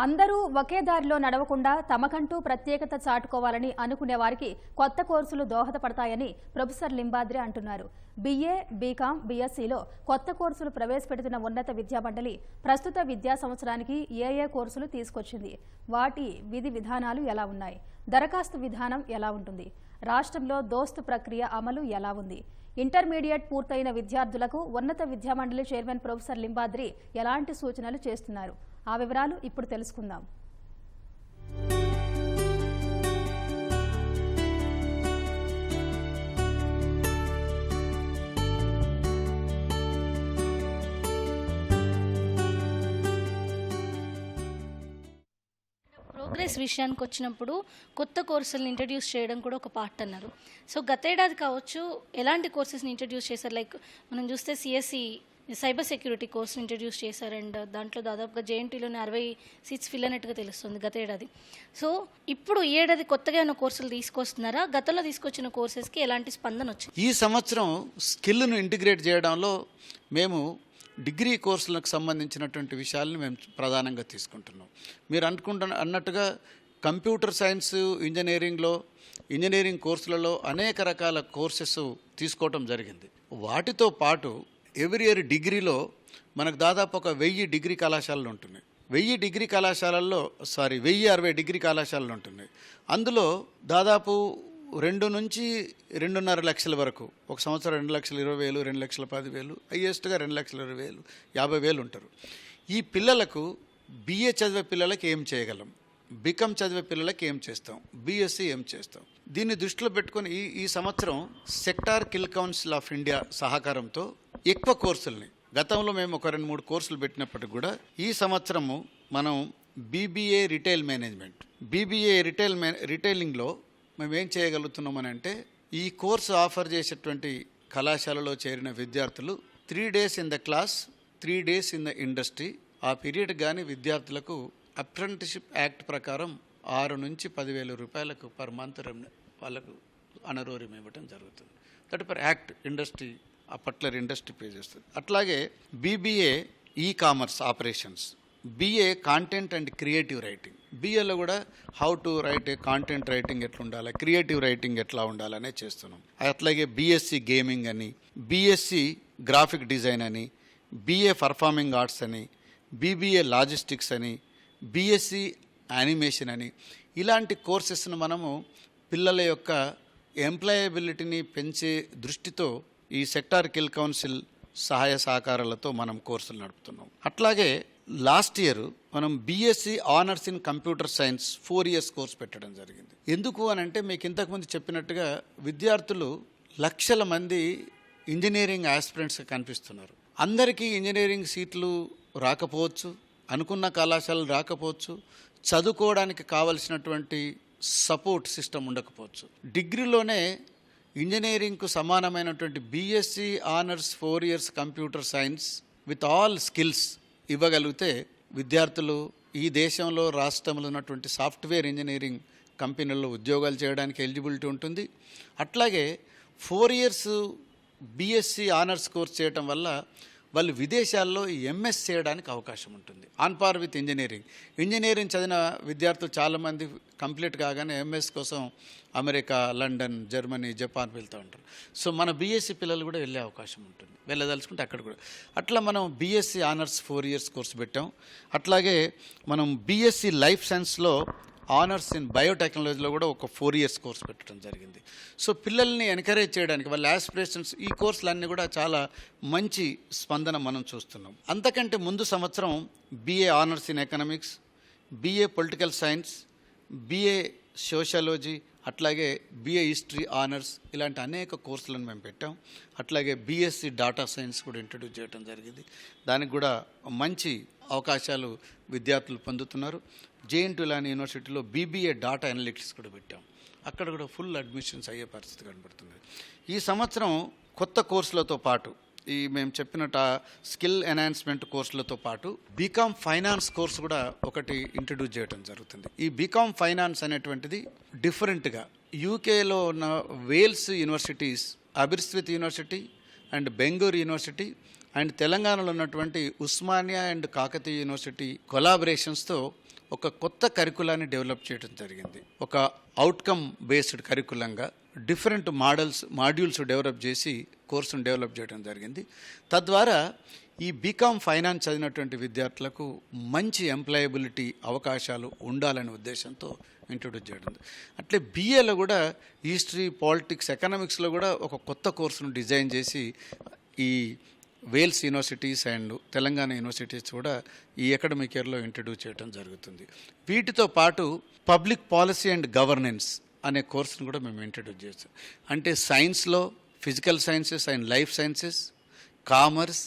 అందరూ ఒకే దారిలో నడవకుండా తమకంటూ ప్రత్యేకత చాటుకోవాలని అనుకునే వారికి కొత్త కోర్సులు దోహదపడతాయని ప్రొఫెసర్ లింబాద్రి అంటున్నారు. బీఏ బీకాం బీఎస్సీలో కొత్త కోర్సులు ప్రవేశపెడుతున్న ఉన్నత విద్యామండలి ప్రస్తుత విద్యా సంవత్సరానికి ఏఏ కోర్సులు తీసుకొచ్చింది? వాటి విధి విధానాలు ఎలా ఉన్నాయి? దరఖాస్తు విధానం ఎలా ఉంటుంది? రాష్ట్రంలో దోస్తు ప్రక్రియ అమలు ఎలా ఉంది? ఇంటర్మీడియట్ పూర్తయిన విద్యార్థులకు ఉన్నత విద్యామండలి చైర్మన్ ప్రొఫెసర్ లింబాద్రి ఎలాంటి సూచనలు చేస్తున్నారు? ఆ వివరాలు ఇప్పుడు తెలుసుకుందాం. ప్రోగ్రెస్ విషయానికి వచ్చినప్పుడు కొత్త కోర్సులను ఇంట్రడ్యూస్ చేయడం కూడా ఒక పార్ట్ అన్నారు. సో గతేడాది కావచ్చు ఎలాంటి కోర్సెస్ని ఇంట్రడ్యూస్ చేశారు? లైక్ మనం చూస్తే CSC cyber security course introduce చేశారు అండ్ దాంట్లో దాదాపుగా జేఎన్టీలోనే అరవై సీట్స్ ఫిల్ అయినట్టుగా తెలుస్తుంది గత ఏడాది. సో ఇప్పుడు ఈ ఏడాది కొత్తగా ఉన్న కోర్సులు తీసుకొస్తున్నారా? గతంలో తీసుకొచ్చిన కోర్సెస్కి ఎలాంటి స్పందన వచ్చింది? ఈ సంవత్సరం స్కిల్ను ఇంటిగ్రేట్ చేయడంలో మేము డిగ్రీ కోర్సులకు సంబంధించినటువంటి విషయాలను మేము ప్రధానంగా తీసుకుంటున్నాం. మీరు అనుకుంటున్న అన్నట్టుగా కంప్యూటర్ సైన్స్ ఇంజనీరింగ్లో ఇంజనీరింగ్ కోర్సులలో అనేక రకాల కోర్సెస్ తీసుకోవటం జరిగింది. వాటితో పాటు ఎవ్రీ ఇయర్ డిగ్రీలో మనకు దాదాపు ఒక వెయ్యి డిగ్రీ కళాశాలలు ఉంటున్నాయి. వెయ్యి డిగ్రీ కళాశాలల్లో సారీ వెయ్యి అరవై డిగ్రీ కళాశాలలు ఉంటున్నాయి. అందులో దాదాపు రెండు నుంచి రెండున్నర లక్షల వరకు ఒక సంవత్సరం రెండు లక్షల ఇరవై వేలు రెండు లక్షల పది వేలు హయ్యెస్ట్గా రెండు లక్షల ఇరవై వేలు యాభై వేలు ఉంటారు. ఈ పిల్లలకు బిఏ చదివే పిల్లలకి ఏం చేయగలం? బికమ్ చదివే పిల్లలకి ఏం చేస్తాం? బీఎస్సీ ఏం చేస్తాం? దీన్ని దృష్టిలో పెట్టుకొని ఈ ఈ సంవత్సరం sector skill council of India సహకారంతో ఎక్కువ కోర్సుల్ని గతంలో మేము ఒక రెండు మూడు కోర్సులు పెట్టినప్పటికి కూడా ఈ సంవత్సరము మనం BBA retail management BBA retail మే రిటైలింగ్లో మేము ఏం చేయగలుగుతున్నామని అంటే ఈ కోర్సు ఆఫర్ చేసేటువంటి కళాశాలలో చేరిన విద్యార్థులు three days in the class three days in the industry ఆ పీరియడ్ కానీ విద్యార్థులకు అప్రెంటిషిప్ యాక్ట్ ప్రకారం ఆరు నుంచి పదివేల రూపాయలకు పర్ మంత్ వాళ్ళకు అనరోరియం ఇవ్వటం జరుగుతుంది. దట్ పర్ యాక్ట్ ఇండస్ట్రీ ఆ పర్టికులర్ ఇండస్ట్రీ పే చేస్తుంది. అట్లాగే BBA e commerce operations BA content and creative writing బిఏలో కూడా how to write content writing ఎట్లా ఉండాలి క్రియేటివ్ రైటింగ్ ఎట్లా ఉండాలనే చేస్తున్నాం. అట్లాగే బీఎస్సీ గేమింగ్ అని బీఎస్సీ గ్రాఫిక్ డిజైన్ అని బిఏ పర్ఫార్మింగ్ ఆర్ట్స్ అని బీబీఏ లాజిస్టిక్స్ అని బీఎస్సీ యానిమేషన్ అని. ఇలాంటి కోర్సెస్ను మనము పిల్లల యొక్క ఎంప్లాయబిలిటీని పెంచే దృష్టితో ఈ సెక్టార్ కిల్ కౌన్సిల్ సహాయ సహకారాలతో మనం కోర్సులు నడుపుతున్నాం. అట్లాగే లాస్ట్ ఇయర్ మనం BSc honours in computer science four years course పెట్టడం జరిగింది. ఎందుకు అని అంటే మీకు ఇంతకుముందు చెప్పినట్టుగా విద్యార్థులు లక్షల మంది ఇంజనీరింగ్ ఆస్పిరెంట్స్గా కనిపిస్తున్నారు. అందరికీ ఇంజనీరింగ్ సీట్లు రాకపోవచ్చు అనుకున్న కళాశాలలు రాకపోవచ్చు చదువుకోవడానికి కావలసినటువంటి సపోర్ట్ సిస్టమ్ ఉండకపోవచ్చు. డిగ్రీలోనే ఇంజనీరింగ్కు సమానమైనటువంటి BSc honours four years computer science with all skills ఇవ్వగలిగితే విద్యార్థులు ఈ దేశంలో రాష్ట్రంలో ఉన్నటువంటి సాఫ్ట్వేర్ ఇంజనీరింగ్ కంపెనీల్లో ఉద్యోగాలు చేయడానికి ఎలిజిబిలిటీ ఉంటుంది. అట్లాగే four years BSc honours course చేయటం వల్ల వాళ్ళు విదేశాల్లో ఎంఎస్ చేయడానికి అవకాశం ఉంటుంది. On par with engineering engineering చదివిన విద్యార్థులు చాలామంది కంప్లీట్ కాగానే ఎంఎస్ కోసం అమెరికా లండన్ జర్మనీ జపాన్ వెళ్తూ ఉంటారు. సో మన బీఎస్సీ పిల్లలు కూడా వెళ్ళే అవకాశం ఉంటుంది. వెళ్ళదలుచుకుంటే అక్కడ కూడా. అట్లా మనం BSc honours four years course పెట్టాం. అట్లాగే మనం బీఎస్సీ లైఫ్ సైన్స్లో ఆనర్స్ ఇన్ బయోటెక్నాలజీలో కూడా ఒక ఫోర్ ఇయర్స్ కోర్స్ పెట్టడం జరిగింది. సో పిల్లల్ని ఎంకరేజ్ చేయడానికి వాళ్ళ యాస్పిరేషన్స్ ఈ కోర్సులన్నీ కూడా చాలా మంచి స్పందన మనం చూస్తున్నాం. అంతకంటే ముందు సంవత్సరం BA honours in economics BA political science BA sociology అట్లాగే బీఏ హిస్టరీ ఆనర్స్ ఇలాంటి అనేక కోర్సులను మేము పెట్టాం. అట్లాగే బీఎస్సీ డాటా సైన్స్ కూడా ఇంట్రడ్యూస్ చేయడం జరిగింది. దానికి కూడా మంచి అవకాశాలు విద్యార్థులు పొందుతున్నారు. జేఎన్టీ లాంటి యూనివర్సిటీలో బీబీఏ డాటా అనలిటిక్స్ కూడా పెట్టాం. అక్కడ కూడా ఫుల్ అడ్మిషన్స్ అయ్యే పరిస్థితి కనబడుతుంది. ఈ సంవత్సరం కొత్త కోర్సులతో పాటు ఈ మేము చెప్పినట్టు స్కిల్ ఎన్హాన్స్మెంట్ కోర్సులతో పాటు బీకామ్ ఫైనాన్స్ కోర్స్ కూడా ఒకటి ఇంట్రడ్యూస్ చేయడం జరుగుతుంది. ఈ బీకామ్ ఫైనాన్స్ అనేటువంటిది డిఫరెంట్గా యూకేలో ఉన్న Wales universities Aberystwyth university and Bengaluru university and తెలంగాణలో ఉన్నటువంటి ఉస్మానియా అండ్ కాకతీయ యూనివర్సిటీ కొలాబరేషన్స్తో ఒక కొత్త కరికులాన్ని డెవలప్ చేయడం జరిగింది. ఒక అవుట్కమ్ బేస్డ్ కరికులంగా డిఫరెంట్ మోడల్స్ మాడ్యూల్స్ డెవలప్ చేసి కోర్సును డెవలప్ చేయడం జరిగింది. తద్వారా ఈ బీకామ్ ఫైనాన్స్ చదివినటువంటి విద్యార్థులకు మంచి ఎంప్లాయబిలిటీ అవకాశాలు ఉండాలనే ఉద్దేశంతో ఇంట్రొడ్యూస్ చేయడం అట్లే బీఏలో కూడా హిస్టరీ పాలిటిక్స్ ఎకనామిక్స్లో కూడా ఒక కొత్త కోర్సును డిజైన్ చేసి ఈ Wales universities and Telangana universities కూడా ఈ అకాడమిక్ ఇయర్లో ఇంట్రడ్యూస్ చేయడం జరుగుతుంది. వీటితో పాటు పబ్లిక్ పాలసీ అండ్ గవర్నెన్స్ అనే కోర్సును కూడా మేము ఇంట్రడ్యూస్ చేస్తాం. అంటే సైన్స్లో physical sciences and life sciences commerce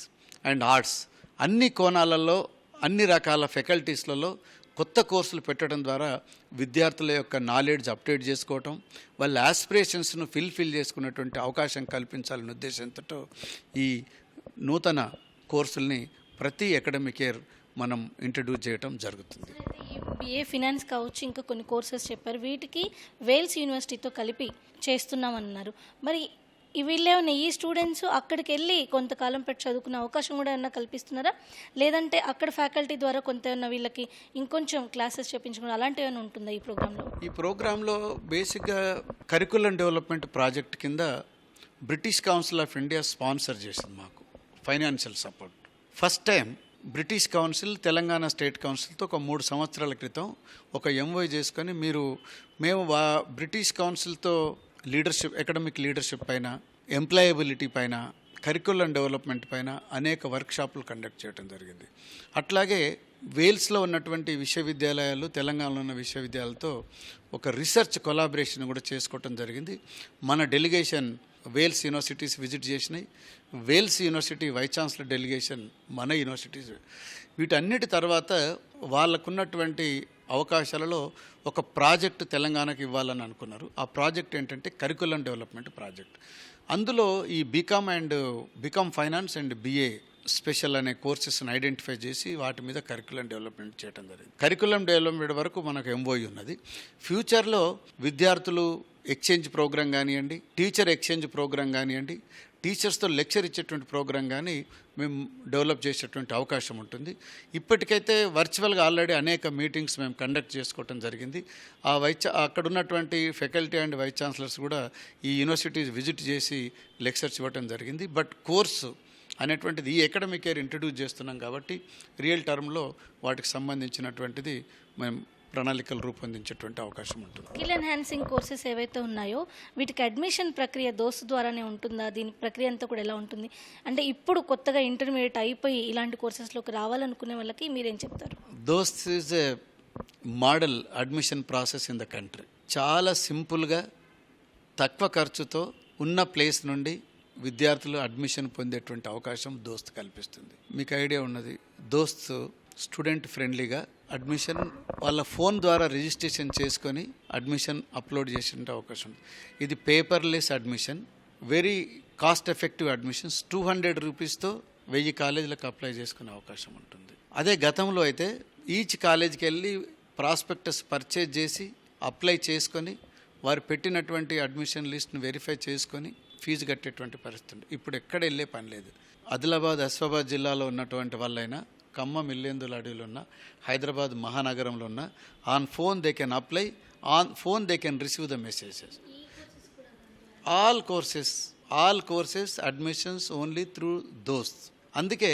and arts అన్ని కోణాలలో అన్ని రకాల ఫెకల్టీస్లలో కొత్త కోర్సులు పెట్టడం ద్వారా విద్యార్థుల యొక్క నాలెడ్జ్ అప్డేట్ చేసుకోవటం వాళ్ళ ఆస్పిరేషన్స్ను ఫిల్ఫిల్ చేసుకునేటువంటి అవకాశం కల్పించాలనే ఉద్దేశంతో ఈ నూతన కోర్సుల్ని ప్రతి అకాడమిక్ ఇయర్ మనం ఇంట్రడ్యూస్ చేయడం జరుగుతుంది. బిఏ ఫినాన్స్ కావచ్చు ఇంకా కొన్ని కోర్సెస్ చెప్పారు. వీటికి వేల్స్ యూనివర్సిటీతో కలిపి చేస్తున్నామన్నారు. మరి వీళ్ళేమన్నా ఈ స్టూడెంట్స్ అక్కడికి వెళ్ళి కొంతకాలం పెట్టి చదువుకునే అవకాశం కూడా ఏమన్నా కల్పిస్తున్నారా? లేదంటే అక్కడ ఫ్యాకల్టీ ద్వారా కొంత ఏమన్నా వీళ్ళకి ఇంకొంచెం క్లాసెస్ చెప్పించుకుని అలాంటివి ఏమైనా ఉంటుందా ఈ ప్రోగ్రాంలో ఈ ప్రోగ్రాంలో బేసిక్గా కరికులం డెవలప్మెంట్ ప్రాజెక్ట్ కింద British Council of India sponsor చేసింది మాకు. Financial support. First time British Council Telangana state కౌన్సిల్తో ఒక మూడు సంవత్సరాల క్రితం ఒక ఎంఓఐ చేసుకొని మీరు మేము వా బ్రిటిష్ కౌన్సిల్తో లీడర్షిప్ ఎకడమిక్ లీడర్షిప్ పైన ఎంప్లాయబిలిటీ పైన కరికులం డెవలప్మెంట్ పైన అనేక వర్క్షాపులు కండక్ట్ చేయడం జరిగింది. అట్లాగే వేల్స్లో ఉన్నటువంటి విశ్వవిద్యాలయాలు తెలంగాణలో ఉన్న విశ్వవిద్యాలయాలతో ఒక రీసెర్చ్ కొలాబరేషన్ కూడా చేసుకోవటం జరిగింది. మన డెలిగేషన్ వేల్స్ యూనివర్సిటీస్ విజిట్ చేసినాయి. Wales university vice chancellor delegation మన యూనివర్సిటీస్. వీటన్నిటి తర్వాత వాళ్ళకున్నటువంటి అవకాశాలలో ఒక ప్రాజెక్ట్ తెలంగాణకి ఇవ్వాలని అనుకున్నారు. ఆ ప్రాజెక్ట్ ఏంటంటే కరికులం డెవలప్మెంట్ ప్రాజెక్ట్. అందులో ఈ BCom and BCom finance and BA special అనే కోర్సెస్ని ఐడెంటిఫై చేసి వాటి మీద కరికులం డెవలప్మెంట్ చేయడం జరిగింది. కరికులం డెవలప్మెంట్ వరకు మనకు ఎంఓఈ ఉన్నది. ఫ్యూచర్లో విద్యార్థులు ఎక్స్చేంజ్ ప్రోగ్రామ్ కానివ్వండి టీచర్ ఎక్స్చేంజ్ ప్రోగ్రామ్ కానివ్వండి టీచర్స్తో లెక్చర్ ఇచ్చేటువంటి ప్రోగ్రామ్ కానీ మేము డెవలప్ చేసేటువంటి అవకాశం ఉంటుంది. ఇప్పటికైతే వర్చువల్గా ఆల్రెడీ అనేక మీటింగ్స్ మేము కండక్ట్ చేసుకోవటం జరిగింది. ఆ వైస్ అక్కడ ఉన్నటువంటి ఫెకల్టీ అండ్ వైస్ ఛాన్సలర్స్ కూడా ఈ యూనివర్సిటీస్ విజిట్ చేసి లెక్చర్స్ ఇవ్వటం జరిగింది. బట్ కోర్సు అనేటువంటిది ఈ అకాడమిక్ ఇయర్ ఇంట్రడ్యూస్ చేస్తున్నాం కాబట్టి రియల్ టర్మ్లో వాటికి సంబంధించినటువంటిది మేము ప్రణాళికలు రూపొందించేటువంటి అవకాశం ఉంటుంది. స్కిల్ ఎన్హాన్సింగ్ కోర్సెస్ ఏవైతే ఉన్నాయో వీటికి అడ్మిషన్ ప్రక్రియ దోస్తు ద్వారానే ఉంటుందా? దీని ప్రక్రియ అంతా కూడా ఎలా ఉంటుంది? అంటే ఇప్పుడు కొత్తగా ఇంటర్మీడియట్ అయిపోయి ఇలాంటి కోర్సెస్లోకి రావాలనుకునే వాళ్ళకి మీరేం చెప్తారు? DOST is a model admission process in the country. చాలా సింపుల్గా తక్కువ ఖర్చుతో ఉన్న ప్లేస్ నుండి విద్యార్థులు అడ్మిషన్ పొందేటువంటి అవకాశం దోస్త్ కల్పిస్తుంది. మీకు ఐడియా ఉన్నది? దోస్త్ స్టూడెంట్ ఫ్రెండ్లీగా అడ్మిషన్ వాళ్ళ ఫోన్ ద్వారా రిజిస్ట్రేషన్ చేసుకొని అడ్మిషన్ అప్లోడ్ చేసే అవకాశం ఉంది. ఇది paperless admission very cost effective admissions two hundred రూపీస్తో వెయ్యి కాలేజీలకు అప్లై చేసుకునే అవకాశం ఉంటుంది. అదే గతంలో అయితే ఈచ్ కాలేజీకి వెళ్ళి ప్రాస్పెక్టస్ పర్చేజ్ చేసి అప్లై చేసుకొని వారు పెట్టినటువంటి అడ్మిషన్ లిస్ట్ని వెరిఫై చేసుకొని ఫీజు కట్టేటువంటి పరిస్థితి ఇప్పుడు ఎక్కడ వెళ్ళే పని లేదు. ఆదిలాబాద్ అస్ఫాబాద్ జిల్లాలో ఉన్నటువంటి వాళ్ళైనా ఖమ్మం ఇల్లేందుల అడవిలో ఉన్న హైదరాబాద్ మహానగరంలో ఉన్న on phone they can apply on phone they can receive the messages all courses all courses admissions only through DOST అందుకే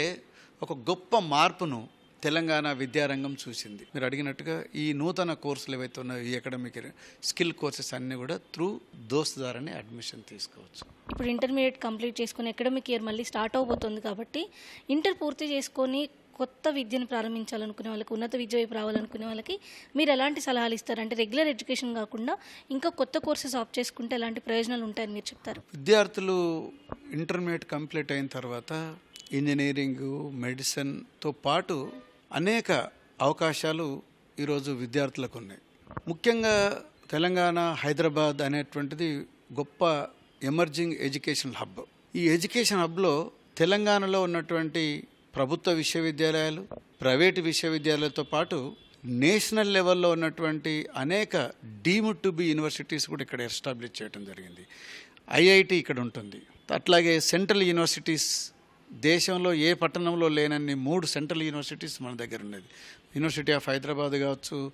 ఒక గొప్ప మార్పును తెలంగాణ విద్యారంగం చూసింది. మీరు అడిగినట్టుగా ఈ నూతన కోర్సులు ఏవైతే ఉన్నాయో ఈ అకాడమిక్ స్కిల్ కోర్సెస్ అన్నీ కూడా త్రూ దోస్త్ ద్వారానే అడ్మిషన్ తీసుకోవచ్చు. ఇప్పుడు ఇంటర్మీడియట్ కంప్లీట్ చేసుకొని అకాడమిక్ ఇయర్ మళ్ళీ స్టార్ట్ అవబోతుంది కాబట్టి ఇంటర్ పూర్తి చేసుకొని కొత్త విద్యను ప్రారంభించాలనుకునే వాళ్ళకి ఉన్నత విద్య వైపు రావాలనుకునే వాళ్ళకి మీరు ఎలాంటి సలహాలు ఇస్తారు? అంటే రెగ్యులర్ ఎడ్యుకేషన్ కాకుండా ఇంకా కొత్త కోర్సెస్ ఆప్ చేసుకుంటే ఎలాంటి ప్రయోజనాలు ఉంటాయని మీరు చెప్తారు? విద్యార్థులు ఇంటర్మీడియట్ కంప్లీట్ అయిన తర్వాత ఇంజనీరింగ్ మెడిసిన్తో పాటు అనేక అవకాశాలు ఈరోజు విద్యార్థులకు ఉన్నాయి. ముఖ్యంగా తెలంగాణ హైదరాబాద్ అనేటువంటిది గొప్ప ఎమర్జింగ్ ఎడ్యుకేషన్ హబ్ ఈ ఎడ్యుకేషన్ హబ్లో తెలంగాణలో ఉన్నటువంటి ప్రభుత్వ విశ్వవిద్యాలయాలు ప్రైవేటు విశ్వవిద్యాలయాలతో పాటు నేషనల్ లెవెల్లో ఉన్నటువంటి అనేక డీమ్డ్ టు బి యూనివర్సిటీస్ కూడా ఇక్కడ ఎస్టాబ్లిష్ చేయడం జరిగింది. ఐఐటి ఇక్కడ ఉంటుంది. అట్లాగే సెంట్రల్ యూనివర్సిటీస్ దేశంలో ఏ పట్టణంలో లేనన్ని మూడు సెంట్రల్ యూనివర్సిటీస్ మన దగ్గర ఉన్నది యూనివర్సిటీ ఆఫ్ హైదరాబాద్ కావచ్చు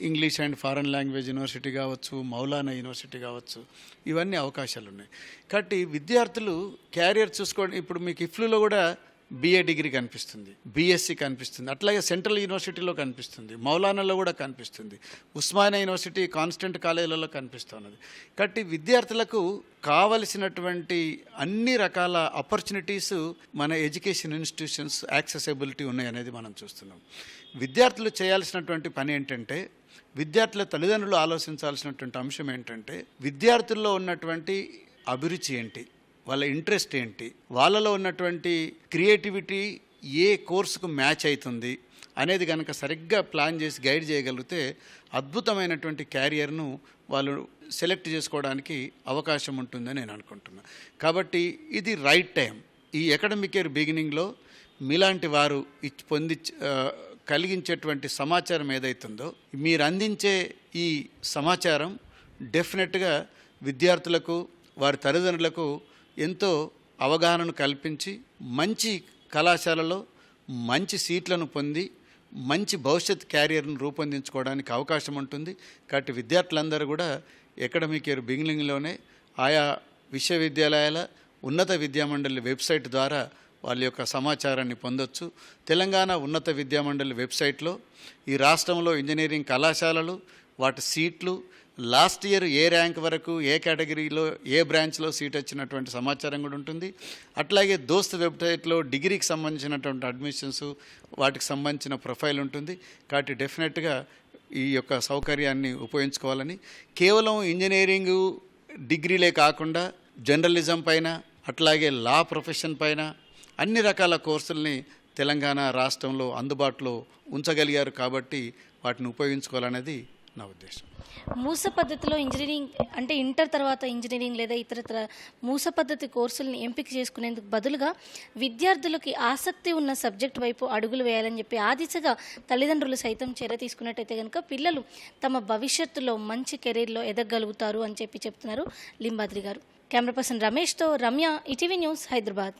English and foreign language university కావచ్చు మౌలానా యూనివర్సిటీ కావచ్చు ఇవన్నీ అవకాశాలు ఉన్నాయి. కాబట్టి విద్యార్థులు క్యారియర్ చూసుకోండి. ఇప్పుడు మీకు ఇఫ్లులో కూడా బిఏ డిగ్రీ కనిపిస్తుంది బీఎస్సీ కనిపిస్తుంది అట్లాగే సెంట్రల్ యూనివర్సిటీలో కనిపిస్తుంది మౌలానాలో కూడా కనిపిస్తుంది ఉస్మానియా యూనివర్సిటీ కాన్స్టెంట్ కాలేజీలలో కనిపిస్తున్నది కాబట్టి విద్యార్థులకు కావలసినటువంటి అన్ని రకాల ఆపర్చునిటీస్ మన ఎడ్యుకేషన్ ఇన్స్టిట్యూషన్స్ యాక్సెసిబిలిటీ ఉన్నాయనేది మనం చూస్తున్నాం. విద్యార్థులు చేయాల్సినటువంటి పని ఏంటంటే విద్యార్థుల తల్లిదండ్రులు ఆలోచించాల్సినటువంటి అంశం ఏంటంటే విద్యార్థుల్లో ఉన్నటువంటి అభిరుచి ఏంటి? వాళ్ళ ఇంట్రెస్ట్ ఏంటి? వాళ్ళలో ఉన్నటువంటి క్రియేటివిటీ ఏ కోర్సుకు మ్యాచ్ అవుతుంది అనేది కనుక సరిగ్గా ప్లాన్ చేసి గైడ్ చేయగలిగితే అద్భుతమైనటువంటి క్యారియర్ను వాళ్ళు సెలెక్ట్ చేసుకోవడానికి అవకాశం ఉంటుందని నేను అనుకుంటున్నాను కాబట్టి ఇది రైట్ టైం. ఈ అకాడమిక్ ఇయర్ బిగినింగ్లో మీలాంటి వారు ఇచ్- పొంది కలిగించేటువంటి సమాచారం ఏదైతుందో మీరు అందించే ఈ సమాచారం డెఫినెట్గా విద్యార్థులకు వారి తల్లిదండ్రులకు ఎంతో అవగాహనను కల్పించి మంచి కళాశాలలో మంచి సీట్లను పొంది మంచి భవిష్యత్ క్యారియర్ను రూపొందించుకోవడానికి అవకాశం ఉంటుంది. కాబట్టి విద్యార్థులందరూ కూడా అకాడమిక్ ఇయర్ బిగినింగ్లోనే ఆయా విశ్వవిద్యాలయాల ఉన్నత విద్యామండలి వెబ్సైట్ ద్వారా వాళ్ళ యొక్క సమాచారాన్ని పొందొచ్చు. తెలంగాణ ఉన్నత విద్యామండలి వెబ్సైట్లో ఈ రాష్ట్రంలో ఇంజనీరింగ్ కళాశాలలు వాటి సీట్లు లాస్ట్ ఇయర్ ఏ ర్యాంక్ వరకు ఏ కేటగిరీలో ఏ బ్రాంచ్లో సీట్ వచ్చినటువంటి సమాచారం కూడా ఉంటుంది. అట్లాగే దోస్త్ వెబ్సైట్లో డిగ్రీకి సంబంధించినటువంటి అడ్మిషన్స్ వాటికి సంబంధించిన ప్రొఫైల్ ఉంటుంది. కాబట్టి డెఫినెట్గా ఈ యొక్క సౌకర్యాన్ని ఉపయోగించుకోవాలని. కేవలం ఇంజనీరింగ్ డిగ్రీలే కాకుండా జర్నలిజం పైన అట్లాగే లా ప్రొఫెషన్ పైన అన్ని రకాల కోర్సుల్ని తెలంగాణ రాష్ట్రంలో అందుబాటులో ఉంచగలిగారు కాబట్టి వాటిని ఉపయోగించుకోవాలనేది నా ఉద్దేశం. మూస పద్ధతిలో ఇంజనీరింగ్ అంటే ఇంటర్ తర్వాత ఇంజనీరింగ్ లేదా ఇతరత్ర మూస పద్ధతి కోర్సులను ఎంపిక చేసుకునేందుకు బదులుగా విద్యార్థులకి ఆసక్తి ఉన్న సబ్జెక్ట్ వైపు అడుగులు వేయాలని చెప్పి ఆ దిశగా తల్లిదండ్రులు సైతం చర్య తీసుకున్నట్టయితే కనుక పిల్లలు తమ భవిష్యత్తులో మంచి కెరీర్లో ఎదగలుగుతారు అని చెప్పి చెప్తున్నారు లింబాద్రి గారు. కెమెరా పర్సన్ రమేష్తో రమ్య ఇటీవీ న్యూస్ హైదరాబాద్.